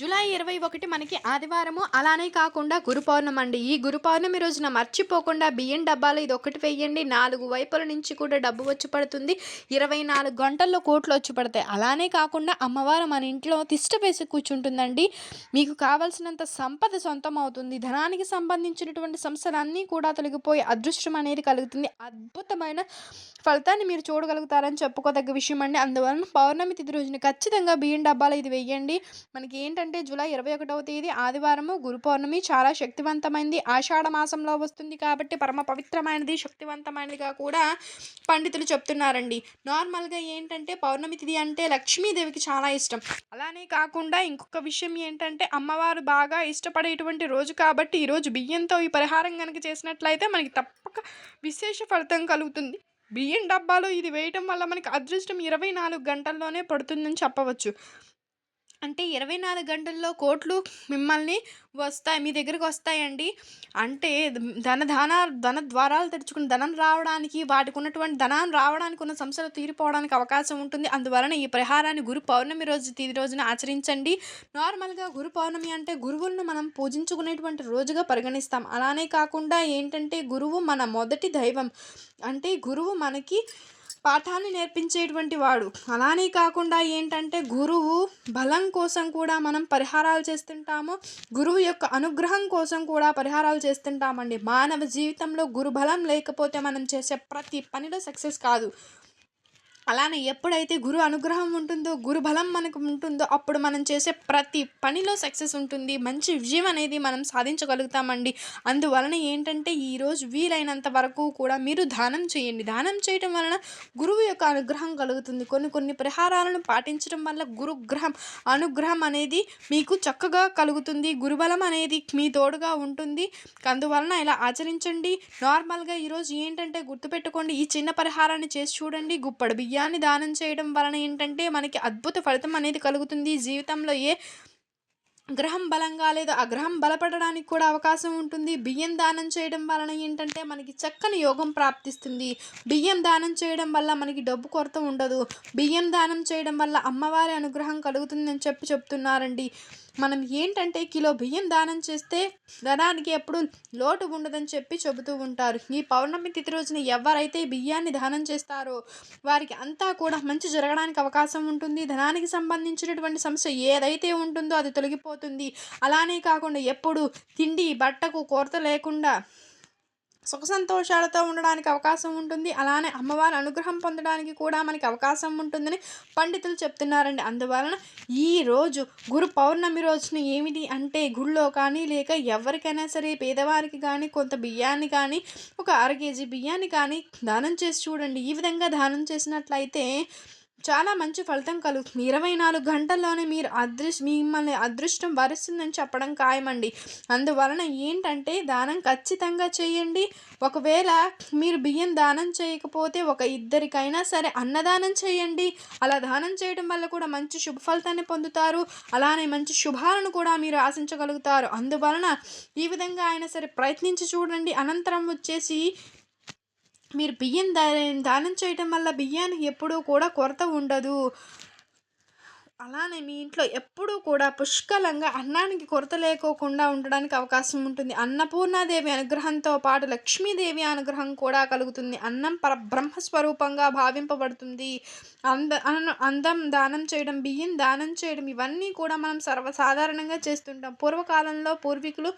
July ఇరవై ఒకటి మనకి ఆదివారము. అలానే కాకుండా గురు పౌర్ణమి అండి. ఈ గురు పౌర్ణమి రోజున మర్చిపోకుండా బియ్యం డబ్బాలు ఇది ఒకటి వేయండి. నాలుగు వైపుల నుంచి కూడా డబ్బు వచ్చి పడుతుంది. ఇరవై నాలుగు గంటల్లో కోట్లు వచ్చి పడతాయి. అలానే కాకుండా అమ్మవారు మన ఇంట్లో తిష్ట వేసి కూర్చుంటుందండి. మీకు కావలసినంత సంపద సొంతం అవుతుంది. ధనానికి సంబంధించినటువంటి సమస్యలన్నీ కూడా తొలగిపోయి అదృష్టం అనేది కలుగుతుంది. అద్భుతమైన ఫలితాన్ని మీరు చూడగలుగుతారని చెప్పుకోదగ్గ విషయం అండి. అందువలన పౌర్ణమి తిథి రోజున ఖచ్చితంగా బియ్యం డబ్బాలు ఇది వేయండి. మనకి ఏంటంటే జూలై ఇరవై ఒకటవ తేదీ ఆదివారము గురు పౌర్ణమి చాలా శక్తివంతమైనది ఆషాఢ మాసంలో వస్తుంది కాబట్టి పరమ పవిత్రమైనది శక్తివంతమైనదిగా కూడా పండితులు చెప్తున్నారండి. నార్మల్గా ఏంటంటే పౌర్ణమి తిథి అంటే లక్ష్మీదేవికి చాలా ఇష్టం. అలానే కాకుండా ఇంకొక విషయం ఏంటంటే అమ్మవారు బాగా ఇష్టపడేటువంటి రోజు కాబట్టి ఈరోజు బియ్యంతో ఈ పరిహారం కనుక చేసినట్లయితే మనకి తప్పక విశేష ఫలితం కలుగుతుంది. బియ్యం డబ్బాలో ఇది వేయటం వల్ల మనకి అదృష్టం ఇరవై నాలుగు గంటల్లోనే పడుతుందని చెప్పవచ్చు. అంటే ఇరవై నాలుగు గంటల్లో కోట్లు మిమ్మల్ని వస్తాయి మీ దగ్గరికి వస్తాయండి. అంటే ధన దాన ధన ద్వారాలు తెరుచుకుని ధనం రావడానికి వాటికి ఉన్నటువంటి ధనం రావడానికి ఉన్న సమస్యలు తీరిపోవడానికి అవకాశం ఉంటుంది. అందువలన ఈ పరిహారాన్ని గురు పౌర్ణమి రోజు తీది రోజున ఆచరించండి. నార్మల్గా గురు పౌర్ణమి అంటే గురువులను మనం పూజించుకునేటువంటి రోజుగా పరిగణిస్తాం. అలానే కాకుండా ఏంటంటే గురువు మన మొదటి దైవం. అంటే గురువు మనకి పాఠాన్ని నేర్పించేటువంటి వాడు. అలానే కాకుండా ఏంటంటే గురువు బలం కోసం కూడా మనం పరిహారాలు చేస్తుంటాము. గురువు యొక్క అనుగ్రహం కోసం కూడా పరిహారాలు చేస్తుంటామండి. మానవ జీవితంలో గురు బలం లేకపోతే మనం చేసే ప్రతి పనిలో సక్సెస్ కాదు. అలానే ఎప్పుడైతే గురు అనుగ్రహం ఉంటుందో గురు బలం మనకు ఉంటుందో అప్పుడు మనం చేసే ప్రతి పనిలో సక్సెస్ ఉంటుంది. మంచి విజయం అనేది మనం సాధించగలుగుతామండి. అందువలన ఏంటంటే ఈరోజు వీలైనంత వరకు కూడా మీరు దానం చేయండి. దానం చేయటం వలన గురువు యొక్క అనుగ్రహం కలుగుతుంది. కొన్ని కొన్ని పరిహారాలను పాటించడం వల్ల గురుగ్రహం అనుగ్రహం అనేది మీకు చక్కగా కలుగుతుంది. గురుబలం అనేది మీ తోడుగా ఉంటుంది. అందువలన ఇలా ఆచరించండి. నార్మల్గా ఈరోజు ఏంటంటే గుర్తుపెట్టుకోండి. ఈ చిన్న పరిహారాన్ని చేసి చూడండి. గుప్పడు బియ్యం బియ్యాన్ని దానం చేయడం వలన ఏంటంటే మనకి అద్భుత ఫలితం అనేది కలుగుతుంది. జీవితంలో ఏ గ్రహం బలంగా లేదు ఆ గ్రహం బలపడడానికి కూడా అవకాశం ఉంటుంది. బియ్యం దానం చేయడం వలన ఏంటంటే మనకి చక్కని యోగం ప్రాప్తిస్తుంది. బియ్యం దానం చేయడం వల్ల మనకి డబ్బు కొరత ఉండదు. బియ్యం దానం చేయడం వల్ల అమ్మవారి అనుగ్రహం కలుగుతుందని చెప్పి చెప్తున్నారండి. మనం ఏంటంటే కిలో బియ్యం దానం చేస్తే ధనానికి ఎప్పుడు లోటు ఉండదని చెప్పి చెబుతూ ఉంటారు. ఈ పౌర్ణమి తిథి రోజున ఎవరైతే బియ్యాన్ని దానం చేస్తారో వారికి అంతా కూడా మంచి జరగడానికి అవకాశం ఉంటుంది. ధనానికి సంబంధించినటువంటి సమస్య ఏదైతే ఉంటుందో అది తొలగిపోతుంది. అలానే కాకుండా ఎప్పుడు తిండి బట్టకు కొరత లేకుండా సుఖ సంతోషాలతో ఉండడానికి అవకాశం ఉంటుంది. అలానే అమ్మవారి అనుగ్రహం పొందడానికి కూడా మనకి అవకాశం ఉంటుందని పండితులు చెప్తున్నారండి. అందువలన ఈ రోజు గురు పౌర్ణమి రోజున ఏమిటి అంటే గుళ్ళో కానీ లేక ఎవరికైనా సరే పేదవారికి కానీ కొంత బియ్యాన్ని కానీ ఒక అర కేజీ బియ్యాన్ని కానీ దానం చేసి చూడండి. ఈ విధంగా దానం చేసినట్లయితే చాలా మంచి ఫలితం కలుగుతుంది. ఇరవై నాలుగు గంటల్లోనే మీరు అదృష్ మిమ్మల్ని అదృష్టం వరుస్తుందని చెప్పడం ఖాయమండి. అందువలన ఏంటంటే దానం ఖచ్చితంగా చేయండి. ఒకవేళ మీరు బియ్యం దానం చేయకపోతే ఒక ఇద్దరికైనా సరే అన్నదానం చేయండి. అలా దానం చేయడం వల్ల కూడా మంచి శుభ ఫలితాన్ని పొందుతారు. అలానే మంచి శుభాలను కూడా మీరు ఆశించగలుగుతారు. అందువలన ఈ విధంగా అయినా సరే ప్రయత్నించి చూడండి. అనంతరం వచ్చేసి మీరు బియ్యం దా దానం చేయటం వల్ల బియ్యానికి ఎప్పుడూ కూడా కొరత ఉండదు. అలానే మీ ఇంట్లో ఎప్పుడూ కూడా పుష్కలంగా అన్నానికి కొరత లేకోకుండా ఉండడానికి అవకాశం ఉంటుంది. అన్నపూర్ణాదేవి అనుగ్రహంతో పాటు లక్ష్మీదేవి అనుగ్రహం కూడా కలుగుతుంది. అన్నం పర బ్రహ్మస్వరూపంగా భావింపబడుతుంది. అంద అందం దానం చేయడం బియ్యం దానం చేయడం ఇవన్నీ కూడా మనం సర్వసాధారణంగా చేస్తుంటాం. పూర్వకాలంలో పూర్వీకులు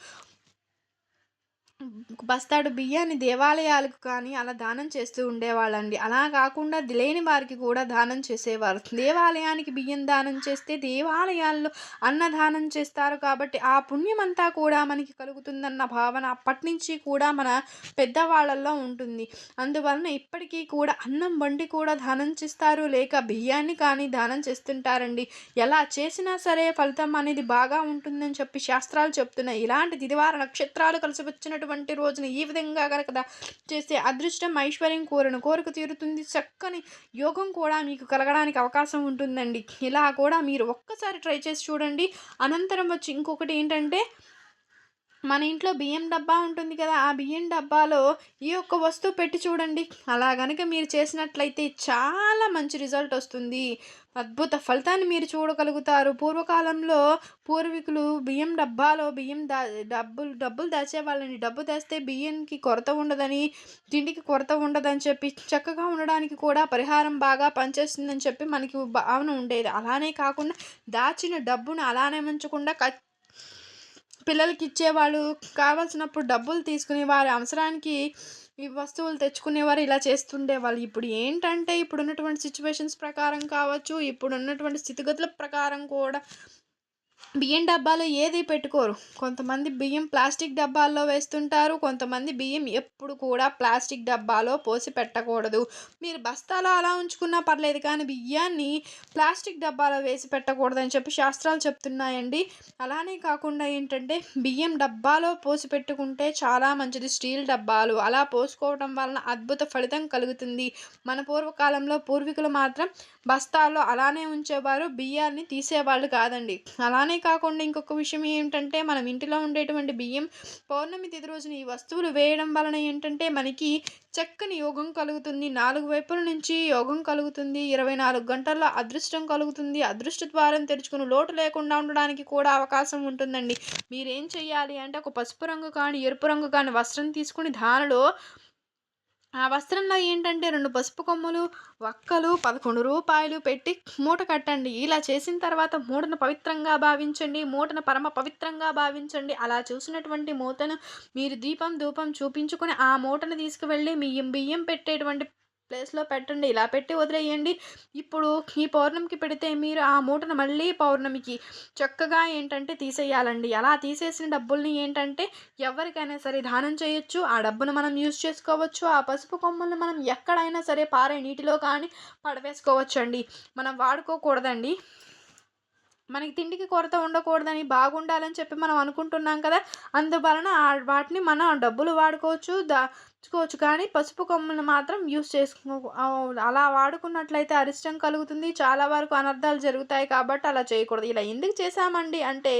బస్తాడు బియ్యాన్ని దేవాలయాలకు కానీ అలా దానం చేస్తూ ఉండేవాళ్ళండి. అలా కాకుండా లేని వారికి కూడా దానం చేసేవారు. దేవాలయానికి బియ్యం దానం చేస్తే దేవాలయాల్లో అన్నదానం చేస్తారు కాబట్టి ఆ పుణ్యమంతా కూడా మనకి కలుగుతుందన్న భావన అప్పటి నుంచి కూడా మన పెద్దవాళ్ళల్లో ఉంటుంది. అందువలన ఇప్పటికీ కూడా అన్నం వండి కూడా దానం చేస్తారు. లేక బియ్యాన్ని కానీ దానం చేస్తుంటారండి. ఎలా చేసినా సరే ఫలితం అనేది బాగా ఉంటుందని చెప్పి శాస్త్రాలు చెప్తున్నాయి. ఇలాంటి దిదివార నక్షత్రాలు కలిసి వచ్చినటువంటి వంటి రోజున ఈ విధంగా కనుక చేస్తే అదృష్టం ఐశ్వర్యం కోరను. కోరిక తీరుతుంది. చక్కని యోగం కూడా మీకు కలగడానికి అవకాశం ఉంటుందండి. ఇలా కూడా మీరు ఒక్కసారి ట్రై చేసి చూడండి. అనంతరం వచ్చి ఇంకొకటి ఏంటంటే మన ఇంట్లో బియ్యం డబ్బా ఉంటుంది కదా ఆ బియ్యం డబ్బాలో ఈ యొక్క వస్తువు పెట్టి చూడండి. అలా కనుక మీరు చేసినట్లయితే చాలా మంచి రిజల్ట్ వస్తుంది. అద్భుత ఫలితాన్ని మీరు చూడగలుగుతారు. పూర్వకాలంలో పూర్వీకులు బియ్యం డబ్బాలో బియ్యం దా డబ్బులు డబ్బులు దాచేవాళ్ళని. డబ్బు దాస్తే బియ్యంకి కొరత ఉండదని తిండికి కొరత ఉండదని చెప్పి చక్కగా ఉండడానికి కూడా పరిహారం బాగా పనిచేస్తుందని చెప్పి మనకి భావన ఉండేది. అలానే కాకుండా దాచిన డబ్బును అలానే ఉంచకుండా పిల్లలకి ఇచ్చేవాళ్ళు కావాల్సినప్పుడు డబ్బులు తీసుకుని వారి అవసరానికి ఈ వస్తువులు తెచ్చుకునేవారు ఇలా చేస్తుండేవాళ్ళు. ఇప్పుడు ఏంటంటే ఇప్పుడు ఉన్నటువంటి సిచ్యువేషన్స్ ప్రకారం కావచ్చు ఇప్పుడు ఉన్నటువంటి స్థితిగతుల ప్రకారం కూడా బియ్యం డబ్బాలో ఏది పెట్టుకోరు. కొంతమంది బియ్యం ప్లాస్టిక్ డబ్బాల్లో వేస్తుంటారు. కొంతమంది బియ్యం ఎప్పుడు కూడా ప్లాస్టిక్ డబ్బాలో పోసి పెట్టకూడదు. మీరు బస్తాలో అలా ఉంచుకున్నా పర్లేదు కానీ బియ్యాన్ని ప్లాస్టిక్ డబ్బాలో వేసి పెట్టకూడదని చెప్పి శాస్త్రాలు చెప్తున్నాయండి. అలానే కాకుండా ఏంటంటే బియ్యం డబ్బాలో పోసి పెట్టుకుంటే చాలా మంచిది. స్టీల్ డబ్బాలు అలా పోసుకోవడం వలన అద్భుత ఫలితం కలుగుతుంది. మన పూర్వకాలంలో పూర్వీకులు మాత్రం బస్తాల్లో అలానే ఉంచేవారు. బియ్యాన్ని తీసేవాళ్ళు కాదండి. అలానే కాకుండా ఇంకొక విషయం ఏంటంటే మనం ఇంటిలో ఉండేటువంటి బియ్యం పౌర్ణమి తిథి రోజున ఈ వస్తువులు వేయడం వలన ఏంటంటే మనకి చక్కని యోగం కలుగుతుంది. నాలుగు వైపుల నుంచి యోగం కలుగుతుంది. ఇరవై నాలుగు గంటల్లో అదృష్టం కలుగుతుంది. అదృష్ట ద్వారం తెరుచుకుని లోటు లేకుండా ఉండడానికి కూడా అవకాశం ఉంటుందండి. మీరేం చేయాలి అంటే ఒక పసుపు రంగు కానీ ఎరుపు రంగు కానీ వస్త్రం తీసుకుని దానిలో ఆ వస్త్రంలో ఏంటంటే రెండు పసుపు కొమ్ములు వక్కలు పదకొండు రూపాయలు పెట్టి మూట కట్టండి. ఇలా చేసిన తర్వాత మూటను పవిత్రంగా భావించండి మూటను పరమ పవిత్రంగా భావించండి. అలా చూసినటువంటి మూటను మీరు దీపం ధూపం చూపించుకొని ఆ మూటను తీసుకువెళ్ళి మీ బియ్యం పెట్టేటువంటి ప్లేస్లో పెట్టండి. ఇలా పెట్టి వదిలేయండి. ఇప్పుడు ఈ పౌర్ణమికి పెడితే మీరు ఆ మూటను మళ్ళీ పౌర్ణమికి చక్కగా ఏంటంటే తీసేయాలండి. అలా తీసేసిన డబ్బుల్ని ఏంటంటే ఎవరికైనా సరే దానం చేయొచ్చు. ఆ డబ్బును మనం యూజ్ చేసుకోవచ్చు. ఆ పసుపు కొమ్మల్ని మనం ఎక్కడైనా సరే పారే నీటిలో కానీ పడవేసుకోవచ్చు అండి మనం వాడుకోకూడదండి. మనకి తిండికి కొరత ఉండకూడదని బాగుండాలని చెప్పి మనం అనుకుంటున్నాం కదా. అందువలన వాటిని మనం డబ్బులు వాడుకోవచ్చు. దా దాచుకోవచ్చు కానీ పసుపు కొమ్మను మాత్రం యూస్ చేసుకో అలా వాడుకున్నట్లయితే అరిష్టం కలుగుతుంది. చాలా వరకు అనర్థాలు జరుగుతాయి కాబట్టి అలా చేయకూడదు. ఇలా ఎందుకు చేశామండి అంటే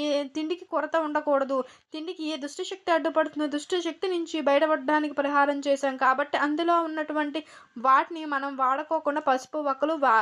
ఈ తిండికి కొరత ఉండకూడదు. తిండికి ఏ దుష్టశక్తి అడ్డుపడుతుందో దుష్టశక్తి నుంచి బయటపడడానికి పరిహారం చేశాం కాబట్టి అందులో ఉన్నటువంటి వాటిని మనం వాడుకోకుండా పసుపు వక్కలు వా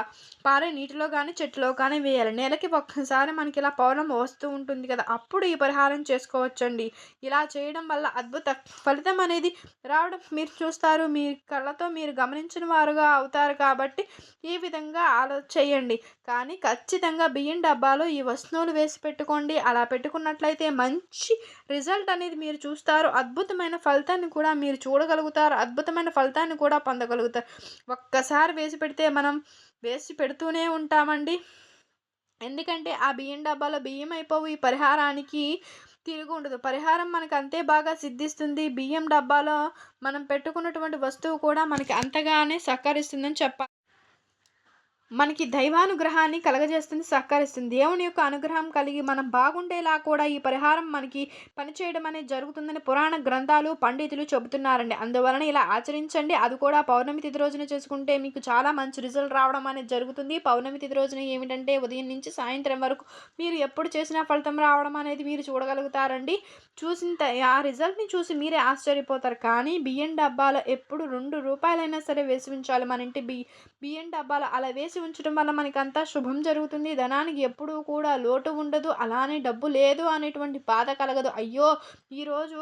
పారే నీటిలో కానీ చెట్టులో కానీ వేయాలి. నెలకి ఒక్కసారి మనకి ఇలా పౌరం వస్తూ ఉంటుంది కదా అప్పుడు ఈ పరిహారం చేసుకోవచ్చండి. ఇలా చేయడం వల్ల అద్భుత ఫలితం అనేది రావడం మీరు చూస్తారు. మీ కళ్ళతో మీరు గమనించిన వారుగా అవుతారు కాబట్టి ఈ విధంగా ఆలో చేయండి. కానీ ఖచ్చితంగా బియ్యం డబ్బాలో ఈ వస్తువులు వేసి పెట్టుకోండి. అలా పెట్టుకున్నట్లయితే మంచి రిజల్ట్ అనేది మీరు చూస్తారు. అద్భుతమైన ఫలితాన్ని కూడా మీరు చూడగలుగుతారు. అద్భుతమైన ఫలితాన్ని కూడా పొందగలుగుతారు. ఒక్కసారి వేసి పెడితే మనం వేసి పెడుతూనే ఉంటామండి. ఎందుకంటే ఆ బియ్యం డబ్బాలో బియ్యం అయిపోవు. ఈ పరిహారానికి తిరిగి ఉండదు. పరిహారం మనకు అంతే బాగా సిద్ధిస్తుంది. బియ్యం డబ్బాలో మనం పెట్టుకున్నటువంటి వస్తువు కూడా మనకి అంతగానే సహకరిస్తుందని చెప్పాలి. మనకి దైవానుగ్రహాన్ని కలగజేస్తుంది సహకరిస్తుంది. దేవుని యొక్క అనుగ్రహం కలిగి మనం బాగుండేలా కూడా ఈ పరిహారం మనకి పనిచేయడం అనేది జరుగుతుందని పురాణ గ్రంథాలు పండితులు చెబుతున్నారండి. అందువలన ఇలా ఆచరించండి. అది కూడా పౌర్ణమి తిథి రోజున చేసుకుంటే మీకు చాలా మంచి రిజల్ట్ రావడం అనేది జరుగుతుంది. పౌర్ణమి తిథి రోజున ఏమిటంటే ఉదయం నుంచి సాయంత్రం వరకు మీరు ఎప్పుడు చేసిన ఫలితం రావడం అనేది మీరు చూడగలుగుతారండి. చూసిన ఆ రిజల్ట్ని చూసి మీరే ఆశ్చర్యపోతారు. కానీ బియ్యం డబ్బాలో ఎప్పుడు రెండు రూపాయలైనా సరే వేసి ఉంచాలి. మన ఇంటి బి బియ్యం డబ్బాలో అలా వేసి ఉంచడం వల్ల మనకంతా శుభం జరుగుతుంది. ధనానికి ఎప్పుడూ కూడా లోటు ఉండదు. అలానే డబ్బు లేదు అనేటువంటి బాధ కలగదు. అయ్యో ఈరోజు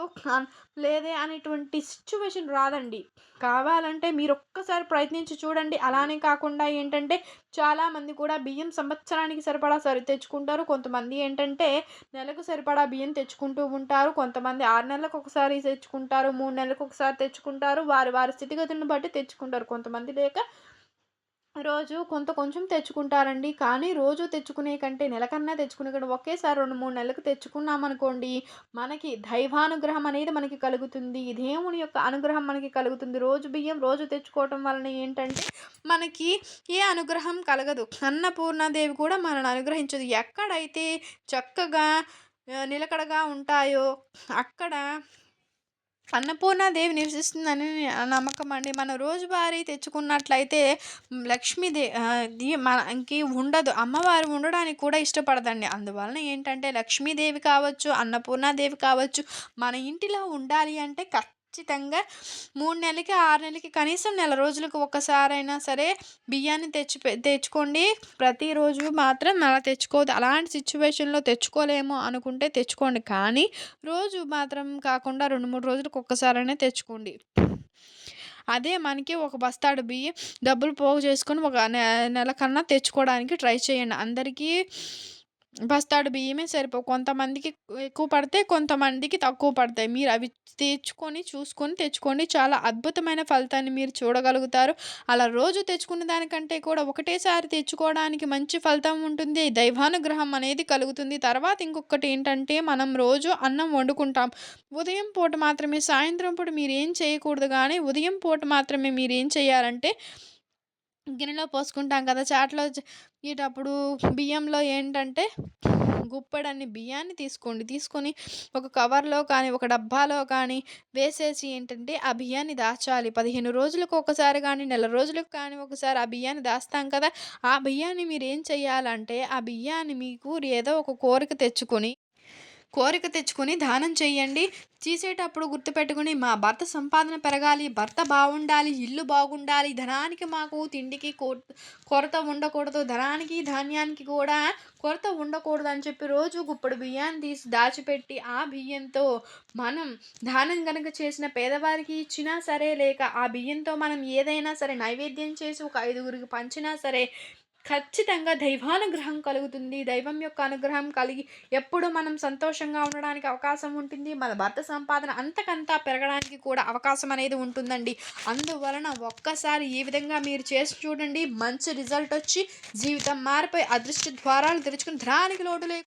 లేదే అనేటువంటి సిచ్యువేషన్ రాదండి. కావాలంటే మీరు ఒక్కసారి ప్రయత్నించి చూడండి. అలానే కాకుండా ఏంటంటే చాలామంది కూడా బియ్యం సంవత్సరానికి సరిపడా సరి తెచ్చుకుంటారు. కొంతమంది ఏంటంటే నెలకు సరిపడా బియ్యం తెచ్చుకుంటూ ఉంటారు. కొంతమంది ఆరు నెలలకు ఒకసారి తెచ్చుకుంటారు మూడు నెలలకు ఒకసారి తెచ్చుకుంటారు. వారి వారి స్థితిగతులను బట్టి తెచ్చుకుంటారు. కొంతమంది లేక రోజు కొంత కొంచెం తెచ్చుకుంటారండి. కానీ రోజు తెచ్చుకునే కంటే నెలకన్నా తెచ్చుకునే కంటే ఒకేసారి రెండు మూడు నెలలకు తెచ్చుకున్నామనుకోండి మనకి దైవానుగ్రహం అనేది మనకి కలుగుతుంది. దేవుని యొక్క అనుగ్రహం మనకి కలుగుతుంది. రోజు బియ్యం రోజు తెచ్చుకోవటం వలన ఏంటంటే మనకి ఏ అనుగ్రహం కలగదు. అన్నపూర్ణాదేవి కూడా మనల్ని అనుగ్రహించదు. ఎక్కడైతే చక్కగా నిలకడగా ఉంటాయో అక్కడ అన్నపూర్ణాదేవి నివసిస్తుందని నమ్మకం అండి. మనం రోజువారీ తెచ్చుకున్నట్లయితే లక్ష్మీదేవి మనకి ఉండదు. అమ్మవారు ఉండడానికి కూడా ఇష్టపడదండి. అందువలన ఏంటంటే లక్ష్మీదేవి కావచ్చు అన్నపూర్ణాదేవి కావచ్చు మన ఇంటిలో ఉండాలి అంటే ఖచ్చితంగా మూడు నెలలకి ఆరు నెలలకి కనీసం నెల రోజులకు ఒక్కసారైనా సరే బియ్యాన్ని తెచ్చి తెచ్చుకోండి. ప్రతిరోజు మాత్రం అలా తెచ్చుకోవద్దు. అలాంటి సిచ్యువేషన్లో తెచ్చుకోలేము అనుకుంటే తెచ్చుకోండి. కానీ రోజు మాత్రం కాకుండా రెండు మూడు రోజులకు ఒక్కసారైనా తెచ్చుకోండి. అదే మనకి ఒక బస్తాడు బియ్యం డబ్బులు పోగు చేసుకొని ఒక నె నెల కన్నా తెచ్చుకోవడానికి ట్రై చేయండి. అందరికీ బస్తాడు బియ్యమే సరిపో కొంతమందికి ఎక్కువ పడితే కొంతమందికి తక్కువ పడతాయి. మీరు అవి తెచ్చుకొని చూసుకొని తెచ్చుకోండి. చాలా అద్భుతమైన ఫలితాన్ని మీరు చూడగలుగుతారు. అలా రోజు తెచ్చుకున్న దానికంటే కూడా ఒకటేసారి తెచ్చుకోవడానికి మంచి ఫలితం ఉంటుంది. దైవానుగ్రహం అనేది కలుగుతుంది. తర్వాత ఇంకొకటి ఏంటంటే మనం రోజు అన్నం వండుకుంటాం. ఉదయం పూట మాత్రమే సాయంత్రం పూట మీరు ఏం చేయకూడదు కానీ ఉదయం పూట మాత్రమే మీరు ఏం చేయాలంటే గిన్నెలో పోసుకుంటాం కదా చాట్లో ఇటప్పుడు బియ్యంలో ఏంటంటే గుప్పెడన్ని బియ్యాన్ని తీసుకోండి. తీసుకొని ఒక కవర్లో కానీ ఒక డబ్బాలో కానీ వేసేసి ఏంటంటే ఆ బియ్యాన్ని దాచాలి. పదిహేను రోజులకు ఒకసారి కానీ నెల రోజులకు కానీ ఒకసారి ఆ బియ్యాన్ని దాస్తాం కదా ఆ బియ్యాన్ని మీరు ఏం చేయాలంటే ఆ బియ్యాన్ని మీకు ఏదో ఒక కోరిక తెచ్చుకొని కోరిక తెచ్చుకొని దానం చేయండి తీసేటప్పుడు గుర్తుపెట్టుకుని మా భర్త సంపాదన పెరగాలి భర్త బాగుండాలి ఇల్లు బాగుండాలి ధనానికి మాకు తిండికి కొ- కొరత ఉండకూడదు ధనానికి ధాన్యానికి కూడా కొరత ఉండకూడదు అని చెప్పి రోజు గుప్పడు బియ్యాన్ని తీసి దాచిపెట్టి ఆ బియ్యంతో మనం దానం కనుక చేసిన పేదవారికి ఇచ్చినా సరే లేక ఆ బియ్యంతో మనం ఏదైనా సరే నైవేద్యం చేసి ఒక ఐదుగురికి పంచినా సరే ఖచ్చితంగా దైవానుగ్రహం కలుగుతుంది. దైవం యొక్క అనుగ్రహం కలిగి ఎప్పుడు మనం సంతోషంగా ఉండడానికి అవకాశం ఉంటుంది. మన భర్త సంపాదన అంతకంతా పెరగడానికి కూడా అవకాశం అనేది ఉంటుందండి. అందువలన ఒక్కసారి ఈ విధంగా మీరు చేసి చూడండి. మంచి రిజల్ట్ వచ్చి జీవితం మారిపోయి అదృష్ట ద్వారాలు తెరుచుకుని ధనానికి లోటు లేకుండా